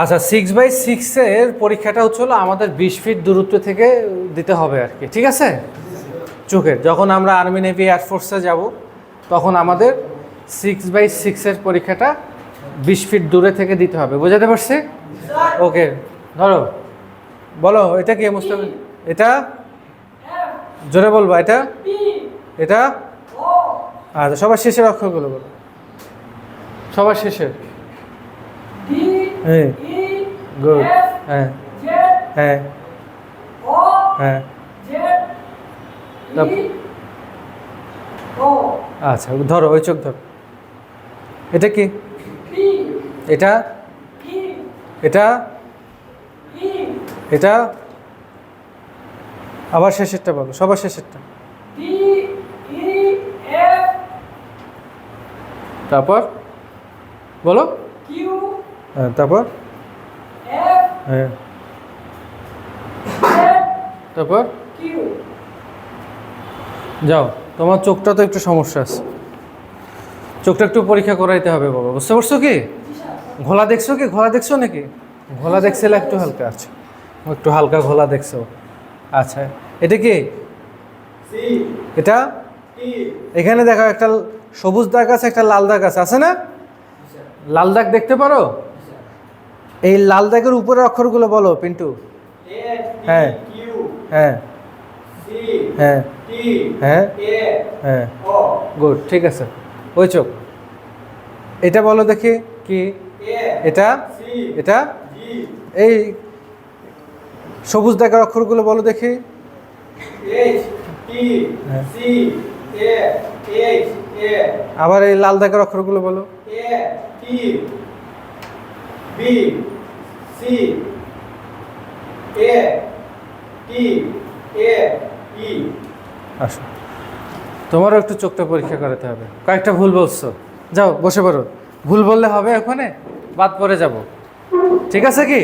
আচ্ছা six by সিক্সের পরীক্ষাটা হচ্ছে হলো আমাদের বিশ ফিট দূরত্ব থেকে দিতে হবে আর কি, ঠিক আছে? চোখের, যখন আমরা আর্মি নেভি এয়ারফোর্সে যাব, তখন আমাদের সিক্স বাই সিক্সের পরীক্ষাটা বিশ ফিট দূরে থেকে দিতে হবে, বোঝাতে পারছি? ওকে ধরো, বলো, এটা কি মুস্তাফিজ? এটা? জোরে বলব, এটা? এটা? আচ্ছা সবার শেষের অক্ষরগুলো বলো। সবার শেষের। হ্যাঁ গুড হ্যাঁ হ্যাঁ হ্যাঁ আচ্ছা ধরো, ওই চোখ ধরো। এটা কি? এটা? এটা? এটা? আবার শেষেরটা বলো, সবার শেষেরটা। তারপর? বলো। হ্যাঁ তারপর? হ্যাঁ। তারপর? যাও, তোমার চোখটা তো একটু সমস্যা আছে। চোখটা একটু পরীক্ষা করাইতে হবে বাবা, বুঝতে পারছ কি? ঘোলা দেখছ কি? ঘোলা দেখছ নাকি? ঘোলা দেখছিলে একটু হালকা? আছে একটু হালকা ঘোলা দেখছ। আচ্ছা এটা কি? এটা? এখানে দেখো একটা সবুজ দাগ আছে, একটা লাল দাগ আছে আছে না? লাল দাগ দেখতে পারো? এই লাল দাগের উপরের অক্ষরগুলো বলো, পিন্টু। হ্যাঁ। হ্যাঁ। হ্যাঁ। হ্যাঁ। হ্যাঁ। গুড, ঠিক আছে। ওই চোখ। এটা বলো দেখি কি? এটা? এটা? এই সবুজ দাগের অক্ষরগুলো বলো দেখি। আবার এই লাল দাগের অক্ষরগুলো বলো। আসো। তোমারও একটু চোখটা পরীক্ষা করাতে হবে। কয়েকটা ভুল বলছো। যাও বসে পড়ো। ভুল বললে হবে ওখানে বাদ পড়ে যাব। ঠিক আছে কি?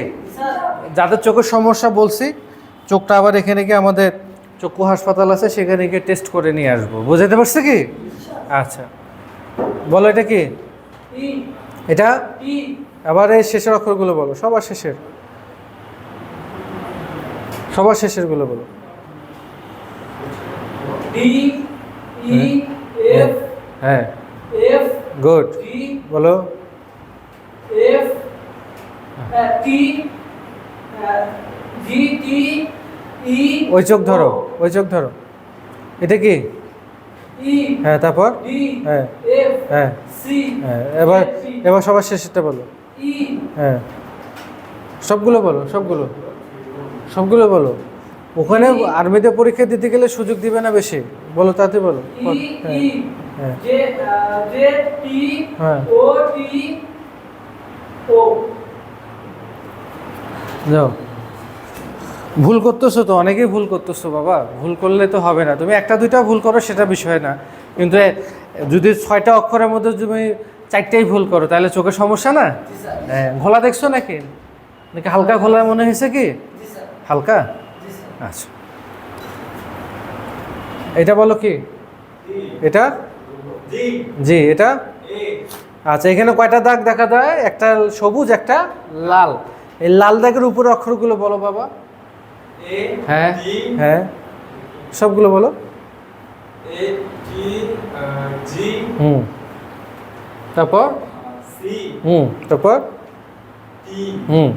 যাদের চোখের সমস্যা বলছি চোখটা আবার এখানে গিয়ে আমাদের চক্ষু হাসপাতাল আছে সেখানে গিয়ে টেস্ট করে নিয়ে আসব। বুঝাতে পারছে কি? আচ্ছা। বলো এটা কি? এটা? আবার এই শেষের অক্ষরগুলো বলো সবার শেষের। সবার শেষেরগুলো বলো। হ্যাঁ। গুড বলো। ওই চোখ ধরো ওই চোখ ধরো। এটা কি? হ্যাঁ তারপর? হ্যাঁ। হ্যাঁ হ্যাঁ এবার এবার সবার শেষেরটা বলো। হ্যাঁ। সবগুলো বলো সবগুলো। সবগুলো বলো। ওখানে আর্মিতে পরীক্ষা দিতে গেলে সুযোগ দিবে না বেশি? বলো তাতে বলো। হ্যাঁ হ্যাঁ। হ্যাঁ। যাও। ভুল করতেছো তো অনেকেই ভুল করতেছো বাবা। ভুল করলে তো হবে না। তুমি একটা দুইটা ভুল করো সেটা বিষয় না। কিন্তু যদি ছয়টা অক্ষরের মধ্যে তুমি চারটাই ভুল করো তাহলে চোখের সমস্যা না? হ্যাঁ ঘোলা দেখছ নাকি? নাকি হালকা ঘোলা মনে হয়েছে কি? হালকা? আচ্ছা। এটা বলো কি? এটা? জি। এটা? আচ্ছা এখানে কয়টা দাগ দেখা যায় একটা সবুজ একটা লাল। এই লাল দাগের উপরে অক্ষরগুলো বলো বাবা। হ্যাঁ হ্যাঁ। সবগুলো বলো। হুম। তারপর? হুম তারপর? হুম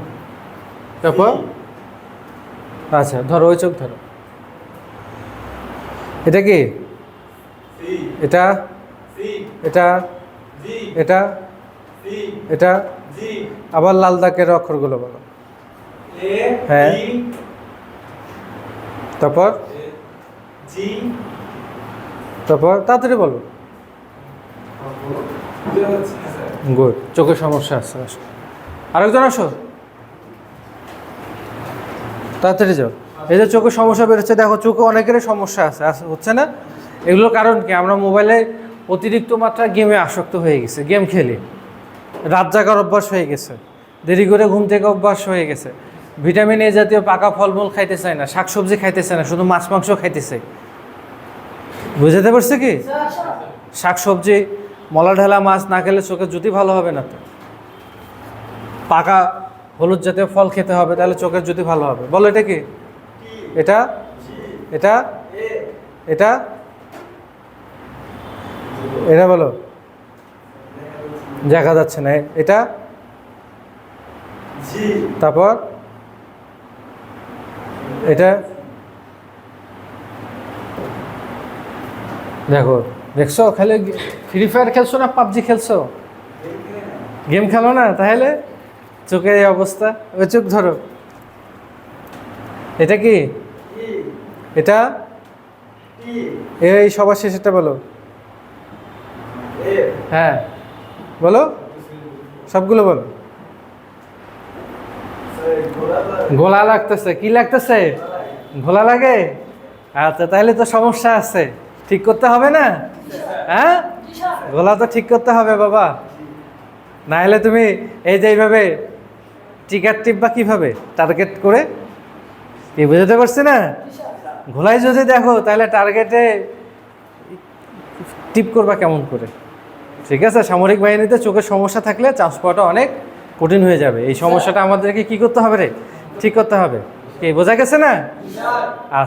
তারপর? আচ্ছা ধরো ওই চোখ ধরো। এটা কি? এটা? এটা? এটা? এটা? আবার লাল দাগের অক্ষরগুলো বলো। হ্যাঁ। তারপর? তারপর? তাড়াতাড়ি বলো। গুড। চোখের সমস্যা আছে আসো আরেকজন আসো। তাড়াতাড়ি যাও। এই যে চোখের সমস্যা বেরোচ্ছে দেখো চোখে অনেকেরই সমস্যা আছে হচ্ছে না? এগুলোর কারণ কি? আমরা মোবাইলে অতিরিক্ত মাত্রা গেমে আসক্ত হয়ে গেছে গেম খেলি। রাত জাগার অভ্যাস হয়ে গেছে দেরি করে ঘুম থেকে অভ্যাস হয়ে গেছে। ভিটামিন এ জাতীয় পাকা ফলমূল খাইতে চায় না শাকসবজি খাইতে চায় না শুধু মাছ মাংস খাইতে খাইতেছে বুঝাতে পারছে কি? শাকসবজি মলা ঢালা মাছ না খেলে চোখের জুতি ভালো হবে না তো। পাকা হলুদ জাতীয় ফল খেতে হবে, তাহলে চোখের যদি ভালো হবে। বলো এটা কি? এটা? এটা? এটা? এটা বলো। দেখা যাচ্ছে না। এটা? তারপর? এটা? দেখো। দেখছ, খালি ফ্রি ফায়ার খেলছো না পাবজি খেলছো? গেম খেলো না? তাহলে চোখের এই অবস্থা। ওই চোখ ধরো। এটা কি? এটা? এই সবার শেষেরটা বলো। হ্যাঁ। বলো। সবগুলো বলো। ঘোলা লাগতেছে। কি লাগতেছে? ঘোলা লাগে? আচ্ছা তাহলে তো সমস্যা আছে। ঠিক করতে হবে না? হ্যাঁ? ঘোলা তো ঠিক করতে হবে বাবা। না হলে তুমি এই যে এইভাবে টিকার টিপবা কীভাবে টার্গেট করে, কি বুঝতে পারছি না? ঘোলাই যদি দেখো, তাহলে টার্গেটে টিপ করবা কেমন করে? ঠিক আছে? সামরিক বাহিনীতে চোখের সমস্যা থাকলে চান্স পাওয়াটা অনেক কঠিন হয়ে যাবে। এই সমস্যাটা আমাদেরকে কি করতে হবে রে? ঠিক করতে হবে। কি, বোঝা গেছে না? আচ্ছা।